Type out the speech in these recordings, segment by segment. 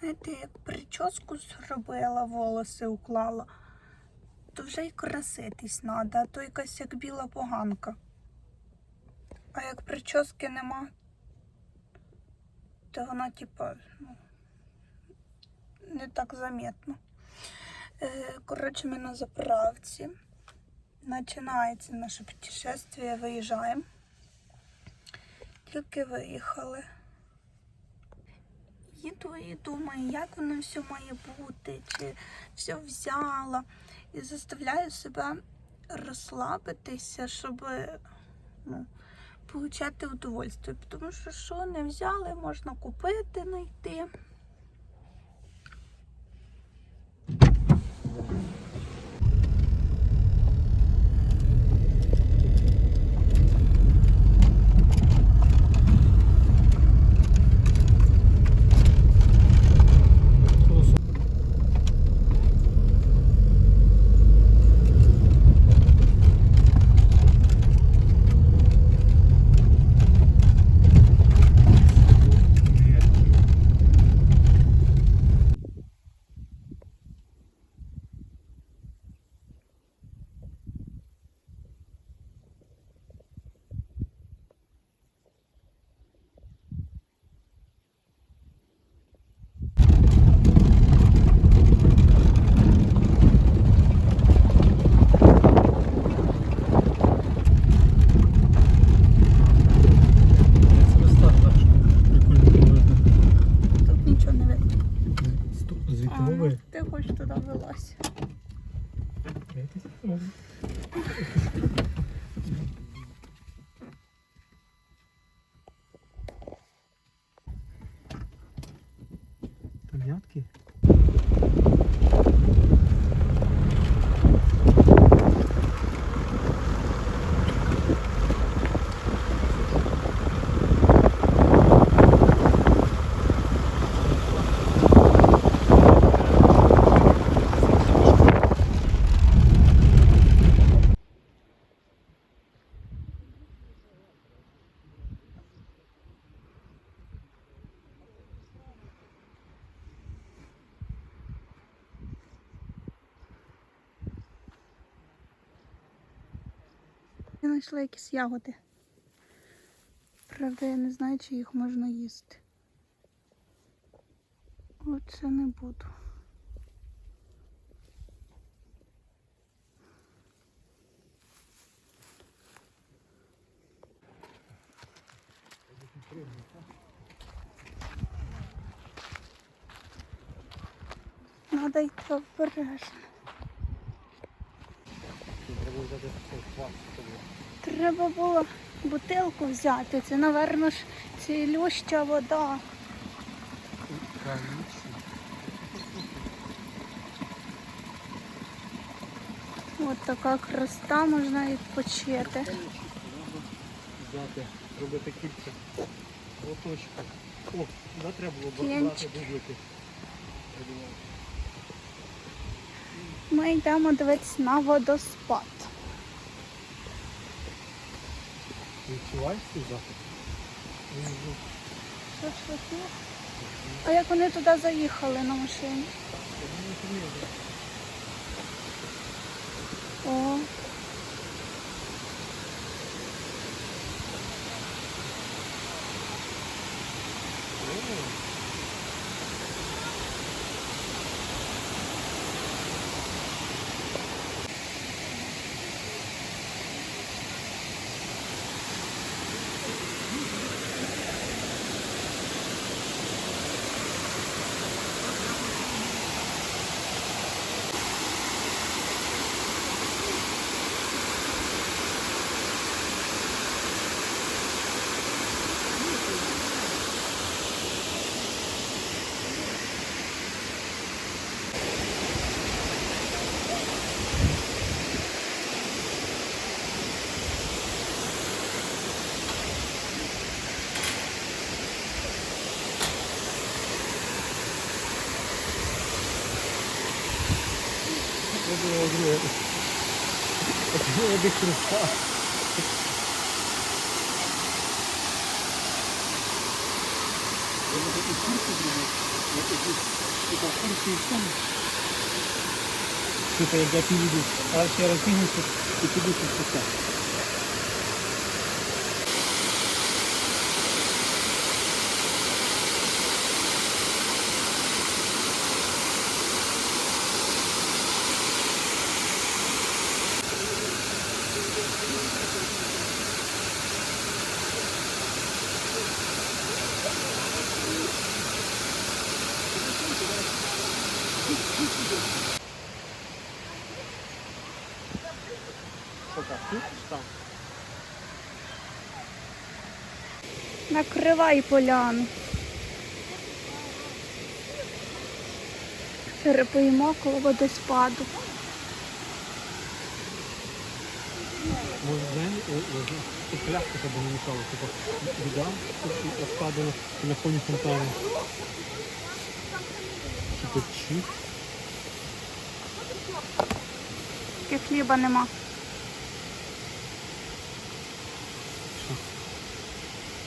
Знаєте, як прическу зробила, волоси уклала, то вже й краситись треба, а то якась як біла поганка. А як прически нема, то вона, типа, ну, не так заметно. Е, коротше, ми на заправці. Починається наше путешествие, виїжджаємо. Тільки виїхали. Їду і думаю, як воно все має бути, чи все взяла. І заставляю себе розслабитися, щоб ну, отримати удовольствие. Тому що що не взяли, можна купити, знайти. ki? Знайшла якісь ягоди. Правда, я не знаю, чи їх можна їсти. Оце не буду. Надо йти обережно. Треба було бутилку взяти. Це, напевно, ж цілюща вода. От така краса, можна відпочити. Взяти, робити кільця. Лоточка. О, сюди треба було брати бублики. Ми йдемо дивитися на водоспад. Ти відчуваєш цей запах? Він вже Що ж таке? А як вони туди заїхали на машині? не поміряє. О. Це було до такі, типа, як я підійду, а ще розбігнуся і піду щось Накривай поляну. Перепоїмо коло водоспаду. Пляшка тебе не мішала, типу, вода розкладена на фоні фонтану. Типу, чи? І хліба нема.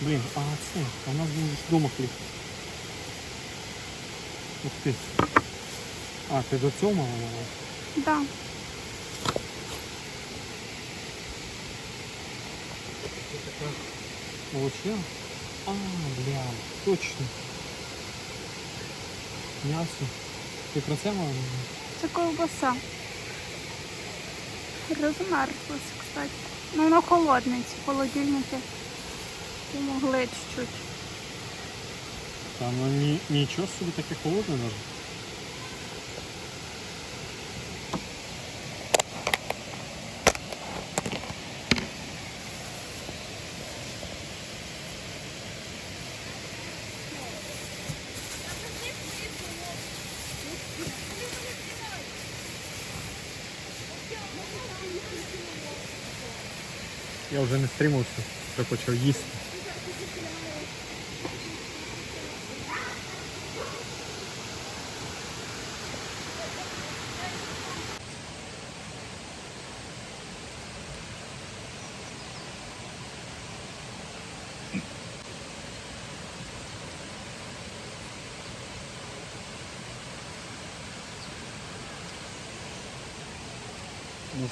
Блін, а це, а у нас був вдома хліб. Ух ти. А, ти до цього мала? Да. Молочня? А, бля, точно. М'ясо. Ти про це мала? Це ковбаса. Розмерзлась, кстати. Ну, воно холодне, ці холодильники помогли чуть-чуть. Та ну ні, нічого собі таке холодне навіть. Я вже не стримався, вже почав їсти.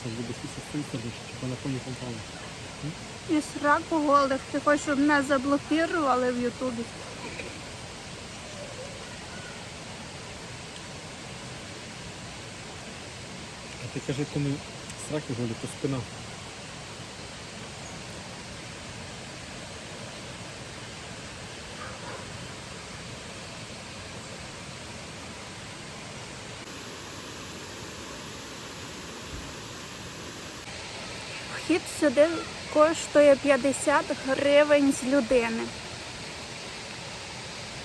Можна буде сісти типа на фоні фонтану. І сраку голих. Ти хочеш, щоб мене заблокували в Ютубі. А ти кажи, не сраки голі, то спина. Вхід сюди коштує 50 гривень з людини.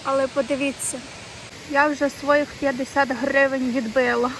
Але подивіться, я вже своїх 50 гривень відбила.